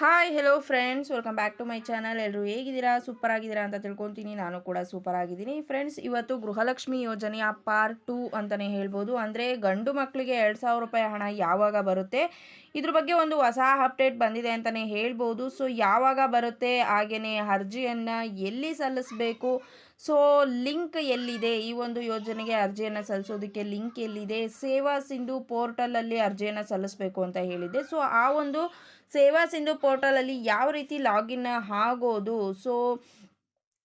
Hi hello friends welcome back to my channel ಎಲ್ಲರೂ ಹೇಗಿದ್ದೀರಾ? Super ಆಗಿದ್ದೀರಾ ಅಂತ ತಿಳ್ಕೊತೀನಿ. ನಾನು ಕೂಡ ಸೂಪರ್ ಆಗಿದ್ದೀನಿ ಫ್ರೆಂಡ್ಸ್ ಇವತ್ತು ಗೃಹಲಕ್ಷ್ಮಿ ಯೋಜನೆಯ ಪಾರ್ಟ್ ಟು ಅಂತಲೇ ಹೇಳ್ಬೋದು. ಅಂದರೆ ಗಂಡು ಮಕ್ಕಳಿಗೆ ಎರಡು ಸಾವಿರ ರೂಪಾಯಿ ಹಣ ಯಾವಾಗ ಬರುತ್ತೆ? ಇದ್ರ ಬಗ್ಗೆ ಒಂದು ಹೊಸ ಅಪ್ಡೇಟ್ ಬಂದಿದೆ ಅಂತಲೇ ಹೇಳ್ಬೋದು. ಸೊ ಯಾವಾಗ ಬರುತ್ತೆ? ಹಾಗೆಯೇ ಅರ್ಜಿಯನ್ನು ಎಲ್ಲಿ ಸಲ್ಲಿಸಬೇಕು? ಸೊ ಲಿಂಕ್ ಎಲ್ಲಿದೆ? ಈ ಒಂದು ಯೋಜನೆಗೆ ಅರ್ಜಿಯನ್ನು ಸಲ್ಲಿಸೋದಕ್ಕೆ ಲಿಂಕ್ ಎಲ್ಲಿದೆ? ಸೇವಾ ಸಿಂಧು ಪೋರ್ಟಲಲ್ಲಿ ಅರ್ಜಿಯನ್ನು ಸಲ್ಲಿಸಬೇಕು ಅಂತ ಹೇಳಿದೆ ಸೊ ಆ ಒಂದು ಸೇವಾ ಸಿಂಧು ಪೋರ್ಟಲಲ್ಲಿ ಯಾವ ರೀತಿ ಲಾಗಿನ್ ಆಗೋದು? ಸೊ,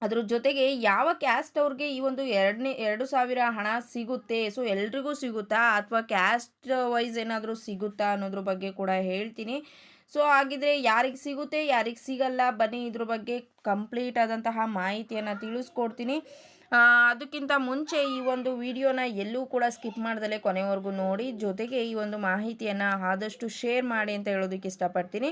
ಅದ್ರ ಜೊತೆಗೆ ಯಾವ ಕ್ಯಾಸ್ಟ್ ಅವ್ರಿಗೆ ಈ ಒಂದು ಎರಡನೇ, ಎರಡು ಸಾವಿರ ಹಣ ಸಿಗುತ್ತೆ? ಸೊ, ಎಲ್ರಿಗೂ ಸಿಗುತ್ತಾ? ಅಥವಾ ಕ್ಯಾಸ್ಟ್ ವೈಸ್ ಏನಾದರೂ ಸಿಗುತ್ತಾ ಅನ್ನೋದ್ರ ಬಗ್ಗೆ ಕೂಡ ಹೇಳ್ತೀನಿ. ಸೊ, ಹಾಗಿದ್ರೆ ಯಾರಿಗೆ ಸಿಗುತ್ತೆ, ಯಾರಿಗೆ ಸಿಗಲ್ಲ, ಬನ್ನಿ ಇದ್ರ ಬಗ್ಗೆ ಕಂಪ್ಲೀಟ್ ಆದಂತಹ ಮಾಹಿತಿಯನ್ನು ತಿಳಿಸ್ಕೊಡ್ತೀನಿ. ಅದಕ್ಕಿಂತ ಮುಂಚೆ ಈ ಒಂದು ವಿಡಿಯೋನ ಎಲ್ಲೂ ಕೂಡ ಸ್ಕಿಪ್ ಮಾಡ್ದಲೇ ಕೊನೆವರೆಗೂ ನೋಡಿ. ಜೊತೆಗೆ ಈ ಒಂದು ಮಾಹಿತಿಯನ್ನು ಆದಷ್ಟು ಶೇರ್ ಮಾಡಿ ಅಂತ ಹೇಳೋದಕ್ಕೆ ಇಷ್ಟಪಡ್ತೀನಿ.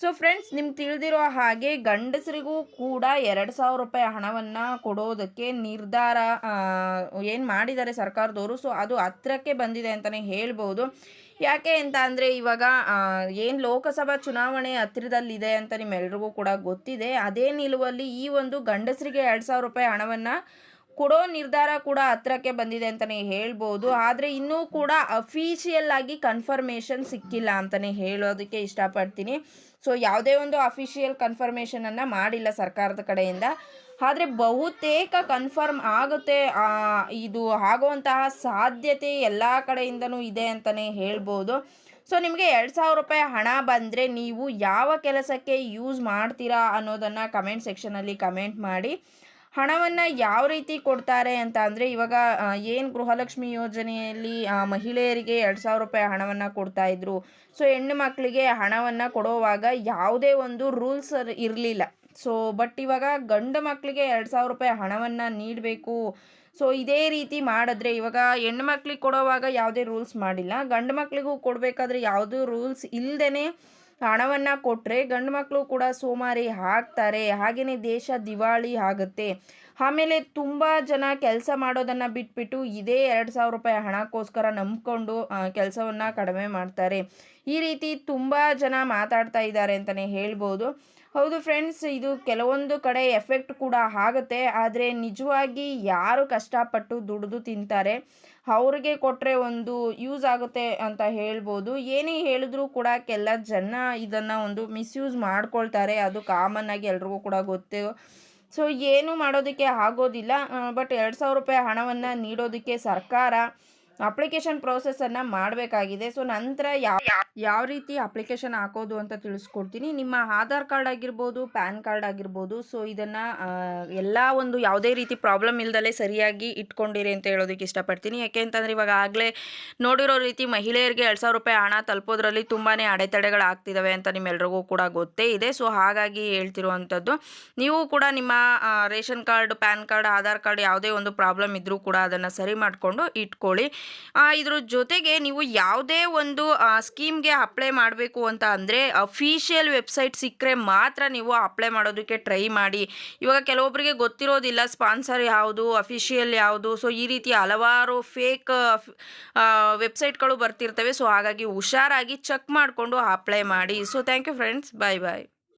ಸೊ ಫ್ರೆಂಡ್ಸ್ ನಿಮ್ಗೆ ತಿಳಿದಿರೋ ಹಾಗೆ ಗಂಡಸರಿಗೂ ಕೂಡ ಎರಡು ಸಾವಿರ ರೂಪಾಯಿ ಹಣವನ್ನು ಕೊಡೋದಕ್ಕೆ ನಿರ್ಧಾರ ಏನು ಮಾಡಿದ್ದಾರೆ ಸರ್ಕಾರದವರು. ಸೊ ಅದು ಹತ್ರಕ್ಕೆ ಬಂದಿದೆ ಅಂತಲೇ ಹೇಳ್ಬೋದು. ಯಾಕೆ ಅಂತ ಅಂದರೆ ಇವಾಗ ಏನು ಲೋಕಸಭಾ ಚುನಾವಣೆ ಹತ್ತಿರದಲ್ಲಿದೆ ಅಂತ ನಿಮ್ಮೆಲ್ರಿಗೂ ಕೂಡ ಗೊತ್ತಿದೆ. ಅದೇ ನಿಲುವಲ್ಲಿ ಈ ಒಂದು ಗಂಡಸರಿಗೆ ಎರಡು ಸಾವಿರ ರೂಪಾಯಿ ಹಣವನ್ನು ಕೊಡೋ ನಿರ್ಧಾರ ಕೂಡ ಹತ್ರಕ್ಕೆ ಬಂದಿದೆ ಅಂತಲೇ ಹೇಳ್ಬೋದು. ಆದರೆ ಇನ್ನೂ ಕೂಡ ಅಫಿಷಿಯಲ್ ಆಗಿ ಕನ್ಫರ್ಮೇಷನ್ ಸಿಕ್ಕಿಲ್ಲ ಅಂತಲೇ ಹೇಳೋದಕ್ಕೆ ಇಷ್ಟಪಡ್ತೀನಿ. ಸೊ ಯಾವುದೇ ಒಂದು ಅಫಿಷಿಯಲ್ ಕನ್ಫರ್ಮೇಷನನ್ನು ಮಾಡಿಲ್ಲ ಸರ್ಕಾರದ ಕಡೆಯಿಂದ. ಆದರೆ ಬಹುತೇಕ ಕನ್ಫರ್ಮ್ ಆಗುತ್ತೆ. ಇದು ಆಗುವಂತಹ ಸಾಧ್ಯತೆ ಎಲ್ಲ ಕಡೆಯಿಂದನೂ ಇದೆ ಅಂತಲೇ ಹೇಳ್ಬೋದು. ಸೊ ನಿಮಗೆ ಎರಡು ಸಾವಿರ ರೂಪಾಯಿ ಹಣ ಬಂದರೆ ನೀವು ಯಾವ ಕೆಲಸಕ್ಕೆ ಯೂಸ್ ಮಾಡ್ತೀರಾ ಅನ್ನೋದನ್ನು ಕಮೆಂಟ್ ಸೆಕ್ಷನಲ್ಲಿ ಕಮೆಂಟ್ ಮಾಡಿ. ಹಣವನ್ನು ಯಾವ ರೀತಿ ಕೊಡ್ತಾರೆ ಅಂತ ಅಂದರೆ ಇವಾಗ ಏನು ಗೃಹಲಕ್ಷ್ಮಿ ಯೋಜನೆಯಲ್ಲಿ ಮಹಿಳೆಯರಿಗೆ ಎರಡು ಸಾವಿರ ರೂಪಾಯಿ ಹಣವನ್ನು ಕೊಡ್ತಾ ಇದ್ರು. ಸೊ ಹೆಣ್ಣು ಮಕ್ಕಳಿಗೆ ಹಣವನ್ನು ಕೊಡುವಾಗ ಯಾವುದೇ ಒಂದು ರೂಲ್ಸ್ ಇರಲಿಲ್ಲ. ಸೊ ಬಟ್ ಇವಾಗ ಗಂಡು ಮಕ್ಕಳಿಗೆ ಎರಡು ಸಾವಿರ ರೂಪಾಯಿ ಹಣವನ್ನು ನೀಡಬೇಕು. ಸೊ ಇದೇ ರೀತಿ ಮಾಡಿದ್ರೆ ಇವಾಗ ಹೆಣ್ಣು ಮಕ್ಳಿಗೆ ಕೊಡೋವಾಗ ಯಾವುದೇ ರೂಲ್ಸ್ ಮಾಡಿಲ್ಲ. ಗಂಡು ಮಕ್ಕಳಿಗೂ ಕೊಡಬೇಕಾದ್ರೆ ಯಾವುದೂ ರೂಲ್ಸ್ ಇಲ್ಲದೇ ಹಣವನ್ನು ಕೊಟ್ಟರೆ ಗಂಡು ಮಕ್ಕಳು ಕೂಡ ಸೋಮಾರಿ ಹಾಕ್ತಾರೆ ಹಾಗೆಯೇ ದೇಶ ದಿವಾಳಿ ಆಗುತ್ತೆ. ಆಮೇಲೆ ತುಂಬ ಜನ ಕೆಲಸ ಮಾಡೋದನ್ನು ಬಿಟ್ಬಿಟ್ಟು ಇದೇ ಎರಡು ಸಾವಿರ ರೂಪಾಯಿ ಹಣಕ್ಕೋಸ್ಕರ ನಂಬ್ಕೊಂಡು ಕೆಲಸವನ್ನು ಕಡಿಮೆ ಮಾಡ್ತಾರೆ. ಈ ರೀತಿ ತುಂಬ ಜನ ಮಾತಾಡ್ತಾ ಇದ್ದಾರೆ ಅಂತಲೇ ಹೇಳ್ಬೋದು. ಹೌದು ಫ್ರೆಂಡ್ಸ್ ಇದು ಕೆಲವೊಂದು ಕಡೆ ಎಫೆಕ್ಟ್ ಕೂಡ ಆಗುತ್ತೆ. ಆದರೆ ನಿಜವಾಗಿ ಯಾರು ಕಷ್ಟಪಟ್ಟು ದುಡಿದು ತಿಂತಾರೆ, ಅವ್ರಿಗೆ ಕೊಟ್ಟರೆ ಒಂದು ಯೂಸ್ ಆಗುತ್ತೆ ಅಂತ ಹೇಳ್ಬೋದು. ಏನೇ ಹೇಳಿದ್ರೂ ಕೂಡ ಕೆಲ ಜನ ಇದನ್ನು ಒಂದು ಮಿಸ್ಯೂಸ್ ಮಾಡ್ಕೊಳ್ತಾರೆ. ಅದು ಕಾಮನ್ ಆಗಿ ಎಲ್ರಿಗೂ ಕೂಡ ಗೊತ್ತು. ಸೊ ಏನು ಮಾಡೋದಕ್ಕೆ ಆಗೋದಿಲ್ಲ. ಬಟ್ ಎರಡು ಸಾವಿರ ರೂಪಾಯಿ ಹಣವನ್ನು ನೀಡೋದಕ್ಕೆ ಸರ್ಕಾರ ಅಪ್ಲಿಕೇಶನ್ ಪ್ರೋಸೆಸನ್ನು ಮಾಡಬೇಕಾಗಿದೆ. ಸೊ ನಂತರ ಯಾವ ಯಾವ ರೀತಿ ಅಪ್ಲಿಕೇಶನ್ ಹಾಕೋದು ಅಂತ ತಿಳಿಸ್ಕೊಡ್ತೀನಿ. ನಿಮ್ಮ ಆಧಾರ್ ಕಾರ್ಡ್ ಆಗಿರ್ಬೋದು, ಪ್ಯಾನ್ ಕಾರ್ಡ್ ಆಗಿರ್ಬೋದು, ಸೊ ಇದನ್ನು ಎಲ್ಲ ಒಂದು ಯಾವುದೇ ರೀತಿ ಪ್ರಾಬ್ಲಮ್ ಇಲ್ದಲೇ ಸರಿಯಾಗಿ ಇಟ್ಕೊಂಡಿರಿ ಅಂತ ಹೇಳೋದಕ್ಕೆ ಇಷ್ಟಪಡ್ತೀನಿ. ಯಾಕೆ ಅಂತಂದರೆ ಇವಾಗ ಆಗಲೇ ನೋಡಿರೋ ರೀತಿ ಮಹಿಳೆಯರಿಗೆ ಎರಡು ಸಾವಿರ ರೂಪಾಯಿ ಹಣ ತಲುಪೋದ್ರಲ್ಲಿ ತುಂಬಾ ಅಡೆತಡೆಗಳಾಗ್ತಿದ್ದಾವೆ ಅಂತ ನಿಮ್ಮೆಲ್ರಿಗೂ ಕೂಡ ಗೊತ್ತೇ ಇದೆ. ಸೊ ಹಾಗಾಗಿ ಹೇಳ್ತಿರುವಂಥದ್ದು, ನೀವು ಕೂಡ ನಿಮ್ಮ ration card, PAN card, Aadhaar card ಯಾವುದೇ ಒಂದು ಪ್ರಾಬ್ಲಮ್ ಇದ್ದರೂ ಕೂಡ ಅದನ್ನು ಸರಿ ಮಾಡಿಕೊಂಡು ಇಟ್ಕೊಳ್ಳಿ. ಇದ್ರ ಜೊತೆಗೆ ನೀವು ಯಾವುದೇ ಒಂದು ಸ್ಕೀಮ್ಗೆ ಅಪ್ಲೈ ಮಾಡಬೇಕು ಅಂತ ಅಂದರೆ ಅಫಿಷಿಯಲ್ ವೆಬ್ಸೈಟ್ ಸಿಕ್ಕರೆ ಮಾತ್ರ ನೀವು ಅಪ್ಲೈ ಮಾಡೋದಕ್ಕೆ ಟ್ರೈ ಮಾಡಿ. ಇವಾಗ ಕೆಲವೊಬ್ಬರಿಗೆ ಗೊತ್ತಿರೋದಿಲ್ಲ ಸ್ಪಾನ್ಸರ್ ಯಾವುದು ಅಫಿಷಿಯಲ್ ಯಾವುದು ಸೊ ಈ ರೀತಿ ಹಲವಾರು ಫೇಕ್ ವೆಬ್ಸೈಟ್ಗಳು ಬರ್ತಿರ್ತವೆ ಸೊ ಹಾಗಾಗಿ ಹುಷಾರಾಗಿ ಚೆಕ್ ಮಾಡಿಕೊಂಡು ಅಪ್ಲೈ ಮಾಡಿ. So thank you friends bye bye